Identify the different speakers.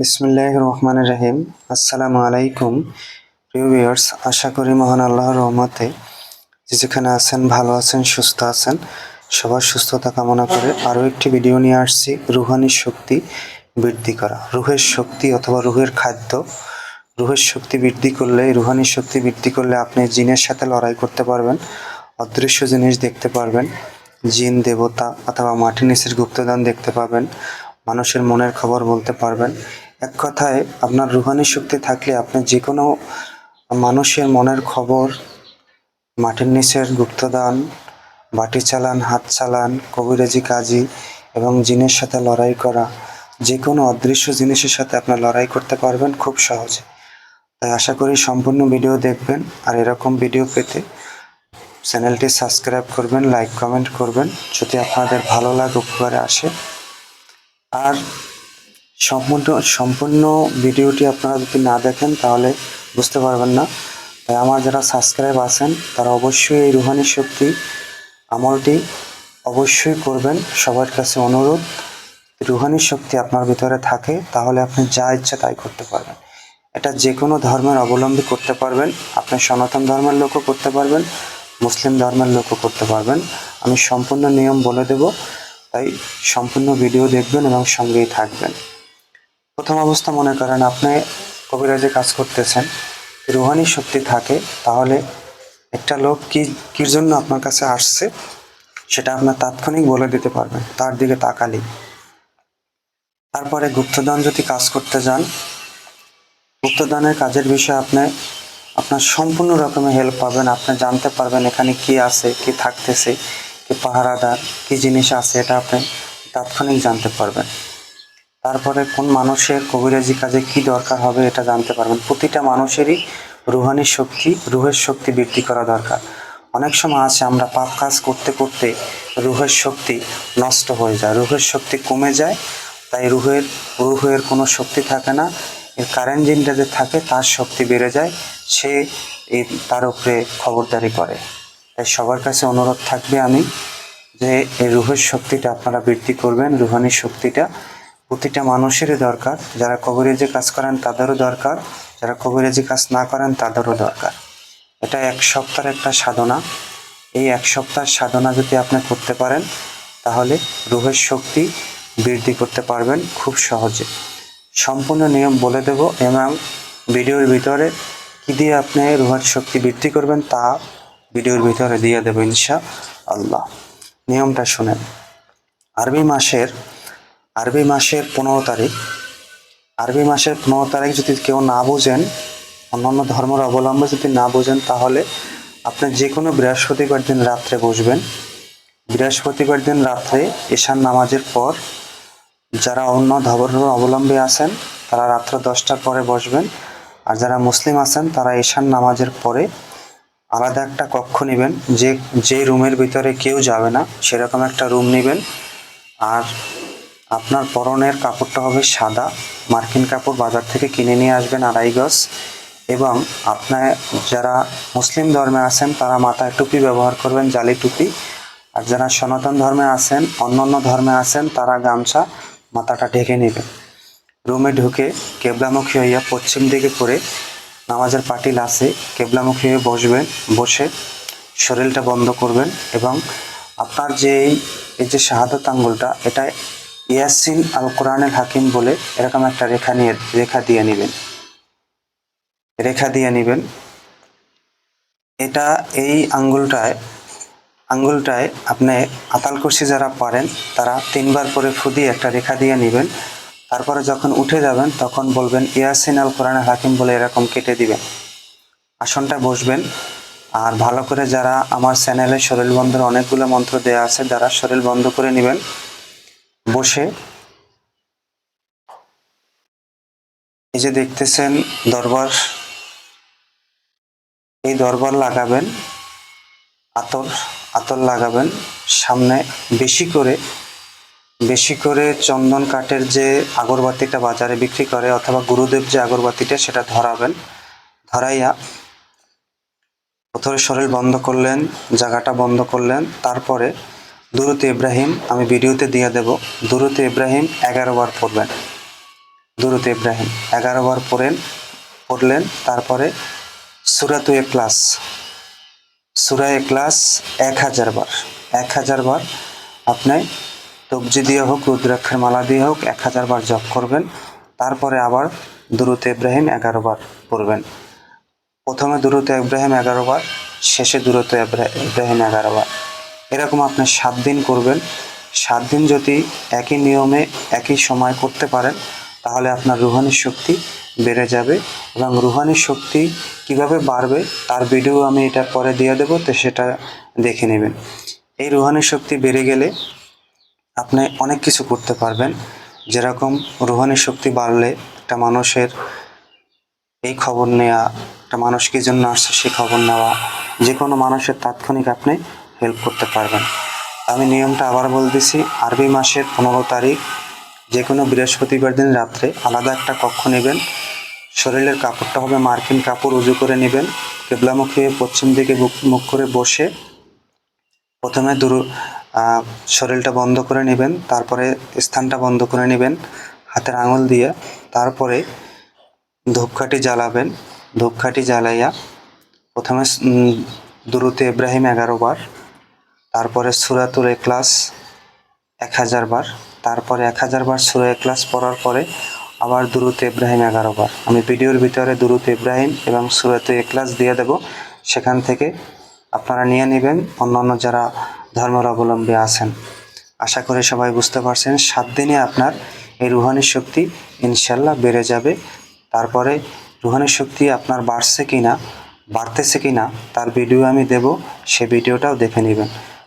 Speaker 1: বিসমুল্লাহ রহমান রহিম। আসসালামু আলাইকুম। প্রিয় ভিউয়ার্স, আশা করি মহান আল্লাহর রহমতে যেখানে আছেন, ভালো আছেন, সুস্থ আছেন, সবার সুস্থতা কামনা করে আরও একটি ভিডিও নিয়ে আসছি রুহানির শক্তি বৃদ্ধি করা। রুহের শক্তি অথবা রুহের খাদ্য। রুহের শক্তি বৃদ্ধি করলে, রুহানি শক্তি বৃদ্ধি করলে আপনি জিনের সাথে লড়াই করতে পারবেন, অদৃশ্য জিনিস দেখতে পারবেন, জিন, দেবতা অথবা মাটির নিচের গুপ্তদান দেখতে পাবেন, মানুষের মনের খবর বলতে পারবেন এক কথায়, আপনার রুহানি শক্তি থাকলে আপনি যে কোনো মানুষের মনের খবর, মাটির নিচের গুপ্তদান, বাটি চালান, হাত চালান, কবিরাজি কাজী এবং জিনের সাথে লড়াই করা যে কোনো অদৃশ্য জিনিসের সাথে আপনার লড়াই করতে পারবেন খুব সহজে। তাই আশা করি সম্পূর্ণ ভিডিও দেখবেন আর এরকম ভিডিও পেতে চ্যানেলটি সাবস্ক্রাইব করবেন, লাইক, কমেন্ট করবেন, যদি আপনাদের ভালো লাগে, উপকারে আসে। আর সম্পূর্ণ সম্পূর্ণ ভিডিওটি আপনারা যদি না দেখেন, তাহলে বুঝতে পারবেন না। তাই আমার যারা সাবস্ক্রাইব আছেন, তারা অবশ্যই এই রুহানি শক্তি আমলটি অবশ্যই করবেন। সবার কাছে অনুরোধ, রুহানি শক্তি আপনার ভিতরে থাকে, তাহলে আপনি যা ইচ্ছা তাই করতে পারবেন। এটা যে কোনো ধর্মের অবলম্বী করতে পারবেন। আপনি সনাতন ধর্মের লোকও করতে পারবেন, মুসলিম ধর্মের লোকও করতে পারবেন। আমি সম্পূর্ণ নিয়ম বলে দেব। তাই সম্পূর্ণ ভিডিও দেখবেন এবং সঙ্গেই থাকবেন। প্রথম অবস্থা মনে করেন আপনি কবিরাজে কাজ করতেছেন রুহানি শক্তি থাকে, তাহলে একটা লোক কি কির জন্য আপনার কাছে আসছে, সেটা আপনার তাৎক্ষণিক বলে দিতে পারবেন, তার দিকে তাকালি তারপরে গুপ্তদান যদি কাজ করতে যান গুপ্তদানের কাজের বিষয়ে আপনি, আপনার সম্পূর্ণ রকমের হেল্প পাবেন, আপনি জানতে পারবেন এখানে কি আছে, কি থাকতেছে, কি পাহারাদার, কি জিনিস আছে, এটা আপনি তাৎক্ষণিক জানতে পারবেন। তারপরে কোন মানুষের কবিরাজি কাজে কি দরকার হবে এটা জানতে পারবেন। প্রতিটা মানুষেরই রুহানি শক্তি, রুহের শক্তি বৃদ্ধি করা দরকার। অনেক সময় আছে আমরা পাপ কাজ করতে করতে রুহের শক্তি নষ্ট হয়ে যায়, রুহের শক্তি কমে যায়, তাই রুহের রুহের কোনো শক্তি থাকে না। এর কারেন্ট জিনটা যে থাকে তার শক্তি বেড়ে যায়, সে তার উপরে খবরদারি করে। তাই সবার কাছে অনুরোধ থাকবে আমি যে এই রুহের শক্তিটা আপনারা বৃদ্ধি করবেন রুহানি শক্তিটা। প্রতিটা মানুষেরই দরকার। যারা কবিরাজি কাজ করেন, তাদেরও দরকার। যারা কবিরাজি কাজ না করেন, তাদেরও দরকার। এটা এক সপ্তাহের একটা সাধনা। এই এক সপ্তাহের সাধনা যদি আপনি করতে পারেন, তাহলে রুহের শক্তি বৃদ্ধি করতে পারবেন খুব সহজে। সম্পূর্ণ নিয়ম বলে দেব, এবং ভিডিওর ভিতরে কি দিয়ে আপনি রুহের শক্তি বৃদ্ধি করবেন, তা ভিডিওর ভিতরে দিয়ে দেবো ইনশা আল্লাহ নিয়মটা শুনেন। আরবি মাসের আরবি মাসের পনেরো তারিখ। আরবি মাসের পনেরো তারিখ যদি কেউ না বোঝেন, অন্যান্য ধর্মের অবলম্বন যদি না বোঝেন, তাহলে আপনি যে কোনো বৃহস্পতিবার দিন রাত্রে বসবেন। বৃহস্পতিবার দিন রাত্রে ঈশান নামাজের পর যারা অন্য ধর্মের অবলম্বী আছেন, তারা রাত্র দশটার পরে বসবেন। আর যারা মুসলিম আছেন, তারা ঈশান নামাজের পরে আলাদা একটা কক্ষ নেবেন। যে যে রুমের ভিতরে কেউ যাবে না, সেরকম একটা রুম নেবেন। আর আপনার পরনের কাপড়টা হবে সাদা। মার্কিন কাপড় বাজার থেকে কিনে নিয়ে আসবেন আড়াই গজ। এবং আপনার যারা মুসলিম ধর্মে আছেন, তারা মাথায় টুপি ব্যবহার করবেন, জালি টুপি। আর যারা সনাতন ধর্মে আছেন অন্য অন্য ধর্মে আছেন, তারা গামছা মাথাটা ঢেকে নেবেন। রুমে ঢুকে কেবলামুখী হইয়া পশ্চিম দিকে করে নামাজের পাটিল আছে, কেবলামুখী হয়ে বসবেন, বসে শরীরটা বন্ধ করবেন এবং আপনার যে এই যে শাহাদত আঙ্গুলটা এটা ইয়াসিন আল কোরআনের হাকিম বলে এরকম একটা রেখা নিয়ে, রেখা দিয়ে নেবেন। রেখা দিয়ে নেবেন। এটা এই আঙ্গুলটায় আঙ্গুলটায় আপনি আতাল কুরসি যারা পারেন, তারা তিনবার করে ফুদি একটা রেখা দিয়ে নেবেন। তারপরে যখন উঠে যাবেন, তখন বলবেন, ইয়াসিন আল কোরআনের হাকিম বলে এরকম কেটে দিবেন। আসনটা বসবেন। আর ভালো করে যারা আমার চ্যানেলে শরীর বন্ধের অনেকগুলো মন্ত্র দেওয়া আছে, যারা শরীর বন্ধ করে নেবেন বসে এই যে দেখতেছেন দরবার, এই দরবার লাগাবেন, আতর আতর লাগাবেন, সামনে বেশি করে বেশি করে চন্দন কাঠের যে আগরবাতিটা বাজারে বিক্রি করে অথবা গুরুদেব যে আগরবাতিটা সেটা ধরাবেন, ধরাইয়া প্রথমে শরীর বন্ধ করলেন, জায়গাটা বন্ধ করলেন, তারপরে দুরুতে ইব্রাহিম, আমি ভিডিওতে দিয়ে দেব দুরুতে ইব্রাহিম এগারো বার পড়বেন। দুরুদ ইব্রাহিম এগারো বার পড়েন, পড়লেন, তারপরে সুরাতু ক্লাস। সুরা এ ক্লাস এক হাজার বার। এক হাজার বার আপনি তবজি দিয়ে হোক, রুদ্রাক্ষের মালা দিয়ে হোক, এক হাজার বার জপ করবেন, তারপরে আবার দুরুত ইব্রাহিম এগারো বার পড়বেন। প্রথমে দূরত্ব ইব্রাহিম এগারো বার, শেষে ইব্রা- ইব্রাহিম এগারো বার। এরকম আপনি সাত দিন করবেন। সাত দিন যদি একই নিয়মে, একই সময় করতে পারেন, তাহলে আপনার রুহানি শক্তি বেড়ে যাবে এবং রুহানি শক্তি কীভাবে বাড়বে তার ভিডিও আমি এটা পরে দিয়ে দেবো, তো সেটা দেখে নেবেন। এই রুহানি শক্তি বেড়ে গেলে আপনি অনেক কিছু করতে পারবেন। যেরকম রুহানি শক্তি বাড়লে একটা মানুষের এই খবর নেওয়া একটা মানুষ কি জন্য আসছে সে খবর নেওয়া, যে কোনো মানুষের তাৎক্ষণিক আপনি হেল্প করতে পারবেন। আমি নিয়মটা আবার বলতেছি, আরবি মাসের পনেরো তারিখ যে কোনো বৃহস্পতিবার দিন রাত্রে আলাদা একটা কক্ষ নেবেন। শরীরের কাপড়টা হবে মার্কিন কাপড়, উজু করে নেবেন। কেবলামুখী হয়ে পশ্চিম দিকে মুখ করে বসে প্রথমে দুরু শরীরটা বন্ধ করে নেবেন, তারপরে স্থানটা বন্ধ করে নেবেন হাতের আঙুল দিয়ে, তারপরে ধূপকাঠি জ্বালাবেন। ধূপকাঠি জ্বালাইয়া প্রথমে দুরুতে ইব্রাহিম এগারো বার তারপরে সুরাতুল এক্লাস এক হাজার বার। তারপরে এক হাজার বার সুরা এক্লাস পড়ার পরে আবার দুরুত ইব্রাহিম এগারো বার। আমি ভিডিওর ভিতরে দুরুত ইব্রাহিম এবং সুরাতে এক্লাস দিয়ে দেব। সেখান থেকে আপনারা নিয়ে নেবেন। অন্যান্য যারা ধর্মের অবলম্বী আছেন, আশা করি সবাই বুঝতে পারছেন, সাত দিনে আপনার এই রুহানি শক্তি ইনশাল্লাহ বেড়ে যাবে। তারপরে রুহানি শক্তি আপনার বাড়ছে কি না বাড়তেছে কি না তার ভিডিও আমি দেব। সে ভিডিওটাও দেখে নেবেন।